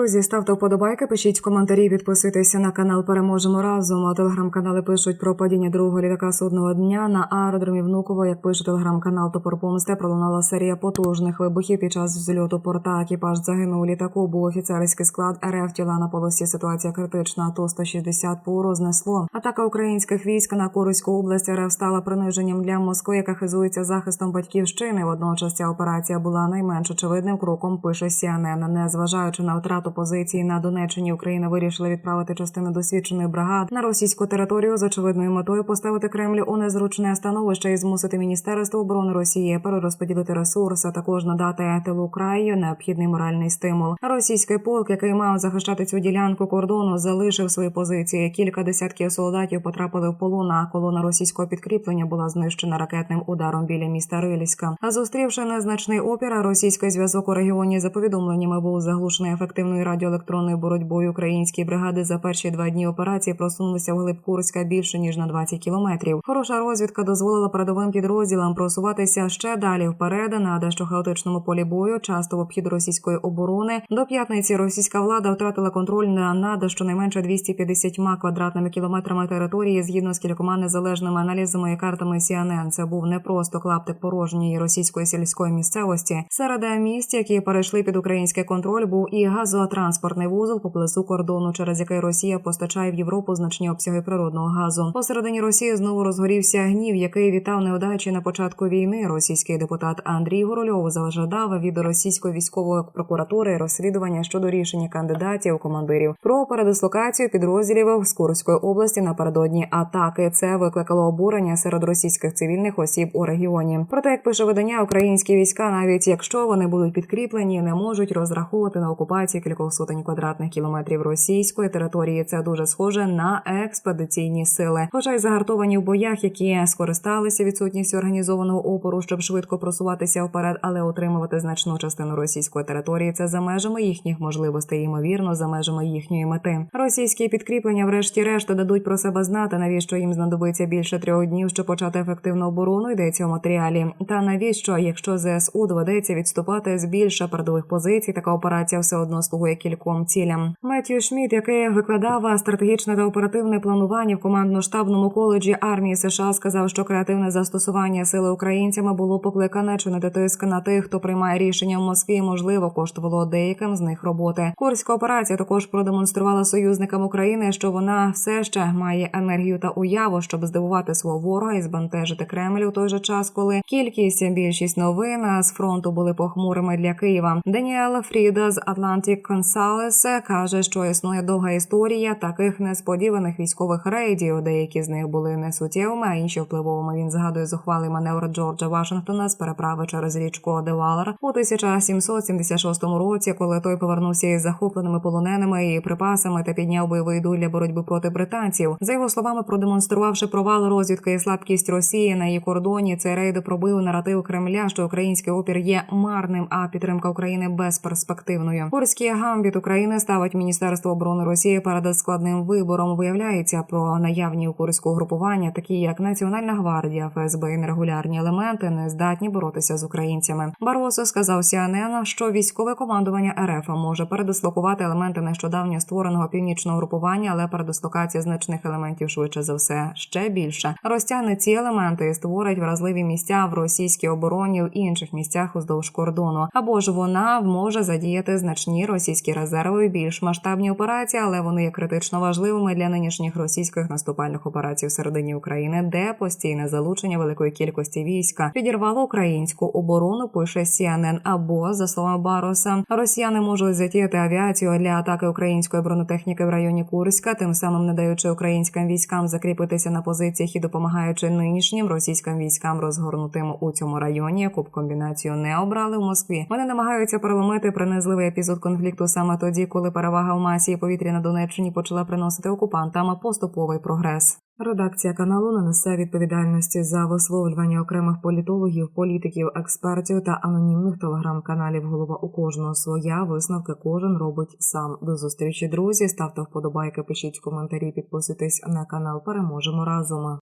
Друзі, ставте вподобайки, пишіть коментарі, підписуйтеся на канал. Переможемо разом. А телеграм-канали пишуть про падіння другого літака судного дня на аеродромі Внуково. Як пише телеграм-канал Топор Помсти, пролунала серія потужних вибухів під час взльоту порта. Екіпаж загинув у літаку. Був офіцерський склад РФ. Тіла на полосі. Ситуація критична. Ту 160 ПУ рознесло. Атака українських військ на Курську область РФ стала приниженням для Москви, яка хизується захистом батьківщини. Водночас ця операція була найменш очевидним кроком. Пише CNN. незважаючи на втрату позиції на Донеччині, Україна вирішила відправити частину досвідченої бригад на російську територію з очевидною метою поставити Кремль у незручне становище і змусити Міністерство оборони Росії перерозподілити ресурси, а також надати тилу краю необхідний моральний стимул. Російський полк, який мав захищати цю ділянку кордону, залишив свої позиції. Кілька десятків солдатів потрапили в полон. А колона російського підкріплення була знищена ракетним ударом біля міста Рильська. А зустрівши незначний опір, російський зв'язок у регіоні за повідомленнями був заглушений ефективною радіоелектронною боротьбою. Українські бригади за перші два дні операції просунулися вглиб Курська більше ніж на 20 кілометрів. Хороша розвідка дозволила передовим підрозділам просуватися ще далі вперед на дещо хаотичному полі бою. Часто в обхід російської оборони до п'ятниці російська влада втратила контроль на над щонайменше 250 квадратними кілометрами території згідно з кількома незалежними аналізами і картами CNN. Це був не просто клаптик порожньої російської сільської місцевості. Серед міст, які перейшли під український контроль, був і газотранспортний вузол поблизу кордону, через який Росія постачає в Європу значні обсяги природного газу. Посередині Росії знову розгорівся гнів, який вітав неудачі на початку війни. Російський депутат Андрій Горольов зажадав від російської військової прокуратури розслідування щодо рішення кандидатів командирів про передислокацію підрозділів з Курської області напередодні атаки. Це викликало обурення серед російських цивільних осіб у регіоні. Проте, як пише видання, українські війська, навіть якщо вони будуть підкріплені, не можуть розраховувати на окупацію кількох сотень квадратних кілометрів російської території. Це дуже схоже на експедиційні сили. Хоча й загартовані в боях, які скористалися відсутністю організованого опору, щоб швидко просуватися вперед, але отримувати значну частину російської території. Це за межами їхніх можливостей, ймовірно, за межами їхньої мети. Російські підкріплення, врешті-решт, дадуть про себе знати, навіщо їм знадобиться більше трьох днів, щоб почати ефективну оборону. Йдеться у матеріалі. Та навіщо, якщо ЗСУ доведеться відступати з більше передових позицій, така операція все одно слугує кільком цілям. Меттью Шміт, який викладав стратегічне та оперативне планування в командно-штабному коледжі армії США, сказав, що креативне застосування сили українцями було покликане чинити тиск на тих, хто приймає рішення в Москві. Можливо, коштувало деяким з них роботи. Курська операція також продемонструвала союзникам України, що вона все ще має енергію та уяву, щоб здивувати свого ворога і збентежити Кремль у той же час, коли кількість більшість новин з фронту були похмурими для Києва. Даніела Фріда з Atlantic Consuless каже, що існує довга історія таких несподіваних військових рейдів. Деякі з них були несуттєвими, а інші впливовими. Він згадує зухвалий маневр Джорджа Вашингтона з переправи через річку Девалер у 1776 році, коли той повернувся із захопленими полоненими і припасами та підняв бойовий дух для боротьби проти британців. За його словами, продемонструвавши провал розвідки і слабкість Росії на її кордоні, цей рейд пробив наратив Кремля, що український опір є марним, а підтримка України безперспективною. Курський гамбіт України ставить Міністерство оборони Росії перед складним вибором. Виявляється про наявні у курського групування, такі як Національна гвардія, ФСБ і нерегулярні елементи, не здатні боротися з українцями. Баросо сказав CNN, що військове командування РФ може передислокувати елементи нещодавньо створеного північного групування, але передислокація значних елементів швидше за все ще більше розтягне ці елементи і створить вразливі місця в російській обороні в інших місцях уздовж кордону. Або ж вона може задіяти значні російські резерви більш масштабні операції, але вони є критично важливими для нинішніх російських наступальних операцій в середині України, де постійне залучення великої кількості війська підірвало українську оборону. Пише CNN. Або за словами Бароса, росіяни можуть затіяти авіацію для атаки української бронетехніки в районі Курська, тим самим не даючи українським військам закріпитися на позиціях і допомагаючи нинішнім російським військам розгорнутим у цьому районі, яку б комбінацію не обрали в Москві. Вони намагаються переломити принизливий епізод конфлікту саме тоді, коли перевага в масі і повітря на Донеччині почала приносити окупантам поступовий прогрес. Редакція каналу не несе відповідальності за висловлювання окремих політологів, політиків, експертів та анонімних телеграм-каналів. Голова у кожного своя висновки кожен робить сам. До зустрічі, друзі. Ставте вподобайки, пишіть коментарі, підписуйтесь на канал. Переможемо разом.